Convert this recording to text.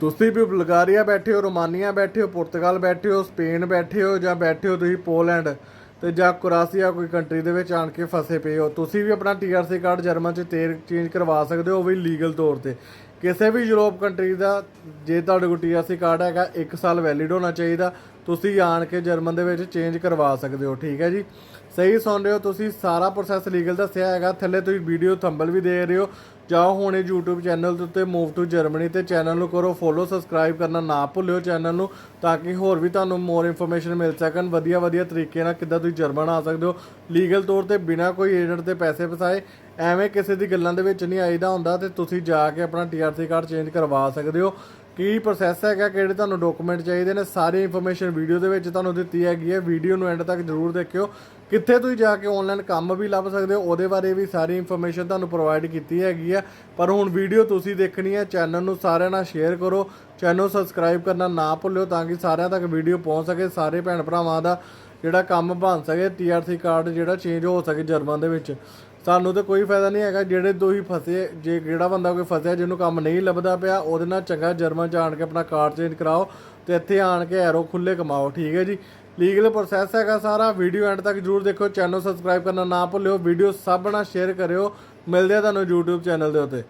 ਤੁਸੀਂ ਵੀ ਬਲਗਾਰੀਆ ਬੈਠੇ ਹੋ, ਰੋਮਾਨੀਆ ਬੈਠੇ ਹੋ, ਪੁਰਤਗਾਲ ਬੈਠੇ ਹੋ, ਸਪੇਨ ਬੈਠੇ ਹੋ ਜਾਂ ਬੈਠੇ ਹੋ ਤੁਸੀਂ ਪੋਲੈਂਡ ਤੇ ਜਾਂ ਕੁਰਾਸੀਆ ਕੋਈ ਕੰਟਰੀ ਦੇ ਵਿੱਚ ਆਣ ਕੇ ਫਸੇ ਪਏ ਹੋ, ਤੁਸੀਂ ਵੀ ਆਪਣਾ ਟੀਆਰਸੀ ਕਾਰਡ ਜਰਮਨ 'ਚ ਤੇਰ ਚੇਂਜ ਕਰਵਾ ਸਕਦੇ ਹੋ, ਉਹ ਵੀ ਲੀਗਲ ਤੌਰ ਤੇ। ਕਿਸੇ ਵੀ ਯੂਰਪ ਕੰਟਰੀ ਦਾ, ਜੇ ਤੁਹਾਡੇ ਕੋਲ ਟੀਆਰਸੀ ਕਾਰਡ ਹੈਗਾ 1 ਸਾਲ ਵੈਲਿਡ ਹੋਣਾ ਚਾਹੀਦਾ। ਤੁਸੀਂ ਆਣ ਕੇ ਜਰਮਨ ਦੇ ਵਿੱਚ ਚੇਂਜ ਕਰਵਾ ਸਕਦੇ ਹੋ, ਠੀਕ ਹੈ ਜੀ? ਸਹੀ ਸੁਣ ਰਹੇ ਹੋ ਤੁਸੀਂ, ਸਾਰਾ ਪ੍ਰੋਸੈਸ ਲੀਗਲ ਦੱਸਿਆ ਹੈਗਾ। ਥੱਲੇ ਤੁਸੀਂ ਵੀਡੀਓ ਥੰਬਲ ਵੀ ਦੇ ਰਹੇ ਹੋ। ਜਾਓ ਹੁਣੇ YouTube ਚੈਨਲ ਦੇ ਉੱਤੇ ਮੂਵ ਟੂ ਜਰਮਨੀ ਤੇ ਚੈਨਲ ਨੂੰ ਕਰੋ ਫੋਲੋ ਸਬਸਕ੍ਰਾਈਬ ਕਰਨਾ ਨਾ ਭੁੱਲਿਓ ਚੈਨਲ ਨੂੰ, ਤਾਂ ਕਿ ਹੋਰ ਵੀ ਤੁਹਾਨੂੰ ਮੋਰ ਇਨਫੋਰਮੇਸ਼ਨ ਮਿਲ ਸਕਣ। ਵਧੀਆ ਵਧੀਆ ਤਰੀਕੇ ਨਾਲ ਕਿੱਦਾਂ ਤੁਸੀਂ ਜਰਮਨ ਆ ਸਕਦੇ ਹੋ। ਲੀਗਲ ਤੌਰ ਤੇ ਬਿਨਾਂ ਕੋਈ ਏਜੰਟ ਦੇ ਪੈਸੇ ਫਸਾਏ ਐਵੇਂ ਕਿਸੇ ਦੀ ਗੱਲਾਂ ਦੇ ਵਿੱਚ ਨਹੀਂ ਆਈਦਾ ਹੁੰਦਾ ਤੇ ਤੁਸੀਂ ਜਾ ਕੇ ਆਪਣਾ TRC ਕਾਰਡ ਚੇਂਜ ਕਰਵਾ ਸਕਦੇ ਹੋ। ਕੀ ਪ੍ਰੋਸੈਸ ਹੈਗਾ, ਕਿਹੜੇ ਤੁਹਾਨੂੰ ਡਾਕੂਮੈਂਟ ਚਾਹੀਦੇ ਨੇ, ਸਾਰੀ ਇਨਫੋਰਮੇਸ਼ਨ ਵੀਡੀਓ ਦੇ ਵਿੱਚ ਤੁਹਾਨੂੰ ਦਿੱਤੀ ਹੈਗੀ ਹੈ। ਵੀਡੀਓ ਨੂੰ ਐਂਡ ਤੱਕ ਜਰੂਰ ਦੇਖਿਓ। ਕਿੱਥੇ ਤੁਸੀਂ ਜਾ ਕੇ ਆਨਲਾਈਨ ਕੰਮ ਵੀ ਲੱਭ ਸਕਦੇ ਹੋ, ਉਹਦੇ ਬਾਰੇ ਵੀ ਸਾਰੀ ਇਨਫੋਰਮੇਸ਼ਨ ਤੁਹਾਨੂੰ ਪ੍ਰੋਵਾਈਡ ਕੀਤੀ ਹੈਗੀ ਆ। ਪਰ ਹੁਣ ਵੀਡੀਓ ਤੁਸੀਂ ਦੇਖਣੀ ਹੈ ਚੈਨਲ ਨੂੰ ਸਾਰਿਆਂ ਨਾਲ ਸ਼ੇਅਰ ਕਰੋ ਚੈਨਲ ਨੂੰ ਸਬਸਕ੍ਰਾਈਬ ਕਰਨਾ ਨਾ ਭੁੱਲਿਓ ਤਾਂ ਕਿ ਸਾਰਿਆਂ ਤੱਕ ਵੀਡੀਓ ਪਹੁੰਚ ਸਕੇ, ਸਾਰੇ ਭੈਣ ਭਰਾਵਾਂ ਦਾ ਜਿਹੜਾ ਕੰਮ ਬਣ ਸਕੇ ਟੀਆਰਸੀ ਕਾਰਡ ਜਿਹੜਾ ਚੇਂਜ ਹੋ ਸਕੇ ਜਰਮਨ ਦੇ ਵਿੱਚ। ਸਾਨੂੰ ਤਾਂ ਕੋਈ ਫਾਇਦਾ ਨਹੀਂ ਹੈਗਾ, ਜਿਹੜੇ ਤੁਸੀਂ ਫਸੇ, ਜੇ ਜਿਹੜਾ ਬੰਦਾ ਕੋਈ ਫਸਿਆ, ਜਿਹਨੂੰ ਕੰਮ ਨਹੀਂ ਲੱਭਦਾ ਪਿਆ, ਉਹਦੇ ਨਾਲ ਚੰਗਾ ਜਰਮਨ ਚ ਆਣ ਕੇ ਆਪਣਾ ਕਾਰਡ ਚੇਂਜ ਕਰਾਓ ਤੇ ਇੱਥੇ ਆਣ ਕੇ ਐਰੋ ਖੁੱਲੇ ਕਮਾਓ, ਠੀਕ ਹੈ ਜੀ? ਲੀਗਲ ਪ੍ਰੋਸੈਸ ਹੈਗਾ ਸਾਰਾ ਵੀਡੀਓ ਐਂਡ ਤੱਕ ਜਰੂਰ ਦੇਖੋ ਚੈਨਲ ਸਬਸਕ੍ਰਾਈਬ ਕਰਨਾ ਨਾ ਭੁੱਲਿਓ ਵੀਡੀਓ ਸਭ ਨਾਲ ਸ਼ੇਅਰ ਕਰਿਓ, ਮਿਲਦੇ ਆ ਤੁਹਾਨੂੰ YouTube ਚੈਨਲ ਦੇ ਉੱਤੇ।